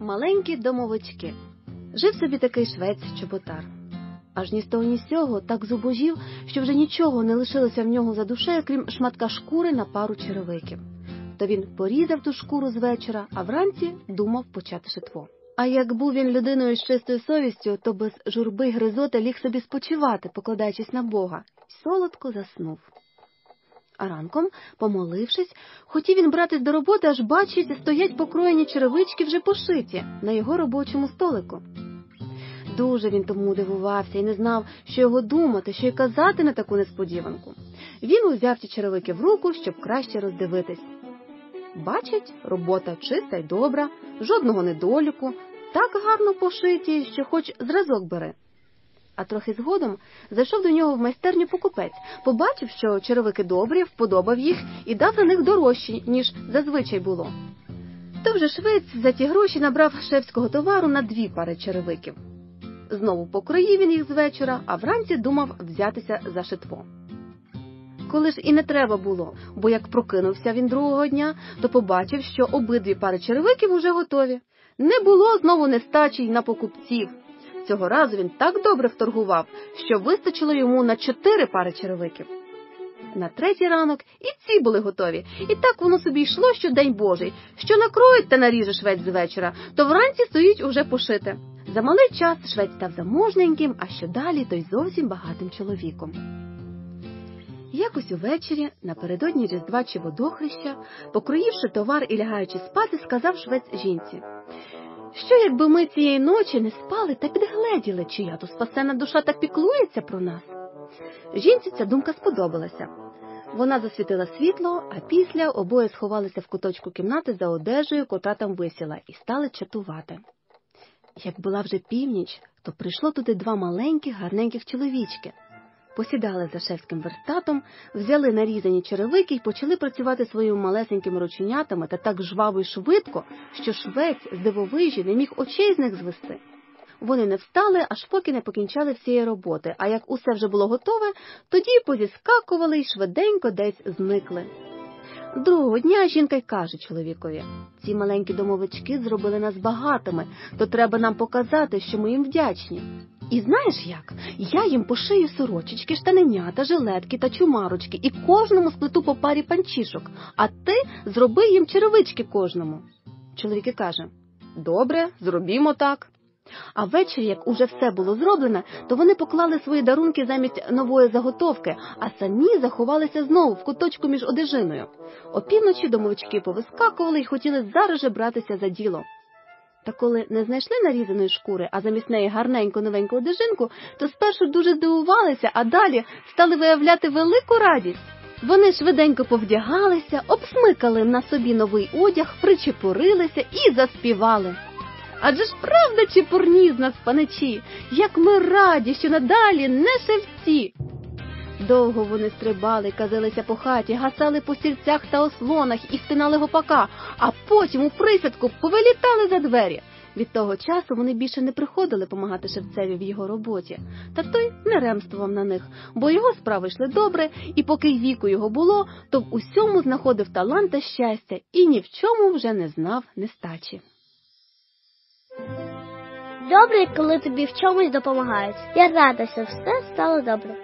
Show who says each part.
Speaker 1: Маленькі домовички. Жив собі такий швець чоботар. Аж ні з того, ні з сього так зубожів, що вже нічого не лишилося в нього за душею, крім шматка шкури на пару черевиків. То він порізав ту шкуру з вечора, а вранці думав почати шитво. А як був він людиною з чистою совістю, то без журби й гризоти ліг собі спочивати, покладаючись на Бога, й солодко заснув. А ранком, помолившись, хотів він братись до роботи, аж бачить, стоять покроєні черевички вже пошиті на його робочому столику. Дуже він тому дивувався і не знав, що його думати, що й казати на таку несподіванку. Він узяв ті черевики в руку, щоб краще роздивитись. Бачить, робота чиста й добра, жодного недоліку, так гарно пошиті, що хоч зразок бери. А трохи згодом зайшов до нього в майстерню покупець, побачив, що черевики добрі, вподобав їх і дав за них дорожчі, ніж зазвичай було. То вже швець за ті гроші набрав шефського товару на дві пари черевиків. Знову покроїв він їх з вечора, а вранці думав взятися за шитво. Коли ж і не треба було, бо як прокинувся він другого дня, то побачив, що обидві пари черевиків уже готові. Не було знову нестачі й на покупців. Цього разу він так добре вторгував, що вистачило йому на чотири пари черевиків. На третій ранок і ці були готові, і так воно собі йшло, що день Божий, що накроють та наріже швець з вечора, то вранці стоїть уже пошите. За малий час швець став заможненьким, а що далі, то й зовсім багатим чоловіком. Якось увечері, напередодні Різдва чи водохреща, покроївши товар і лягаючи спати, сказав швець жінці. Що, якби ми цієї ночі не спали та підгледіли, чия то спасена душа так піклується про нас? Жінці ця думка сподобалася. Вона засвітила світло, а після обоє сховалися в куточку кімнати за одежею, котра там висіла, і стали чатувати. Як була вже північ, то прийшло туди два маленьких, гарненьких чоловічки. Посідали за шефським верстатом, взяли нарізані черевики і почали працювати своїми малесенькими рученятами та так жваво й швидко, що швець з дивовижі не міг очей з них звести. Вони не встали, аж поки не покінчали всієї роботи, а як усе вже було готове, тоді позіскакували й швиденько десь зникли. Другого дня жінка й каже чоловікові ці маленькі домовички зробили нас багатими, то треба нам показати, що ми їм вдячні. І знаєш як? Я їм пошию сорочечки, штаненята, жилетки та чумарочки і кожному сплету по парі панчішок, а ти зроби їм черевички кожному. Чоловік і каже Добре, зробімо так. А ввечері, як уже все було зроблено, то вони поклали свої дарунки замість нової заготовки, а самі заховалися знову в куточку між одежиною. Опівночі домовички повискакували і хотіли зараз же братися за діло. Та коли не знайшли нарізаної шкури, а замість неї гарненьку новеньку одежинку, то спершу дуже здивувалися, а далі стали виявляти велику радість. Вони швиденько повдягалися, обсмикали на собі новий одяг, причепурилися і заспівали. Адже ж правда чепурні з нас, паничі, як ми раді, що надалі не шевці. Довго вони стрибали, казилися по хаті, гасали по стільцях та ослонах і втинали гопака, а потім у присядку повилітали за двері. Від того часу вони більше не приходили помагати шевцеві в його роботі, та той не ремствував на них, бо його справи йшли добре, і поки віку його було, то в усьому знаходив талант та щастя і ні в чому вже не знав нестачі.
Speaker 2: Добре, коли тобі в чомусь допомагають. Я рада, що все стало добре.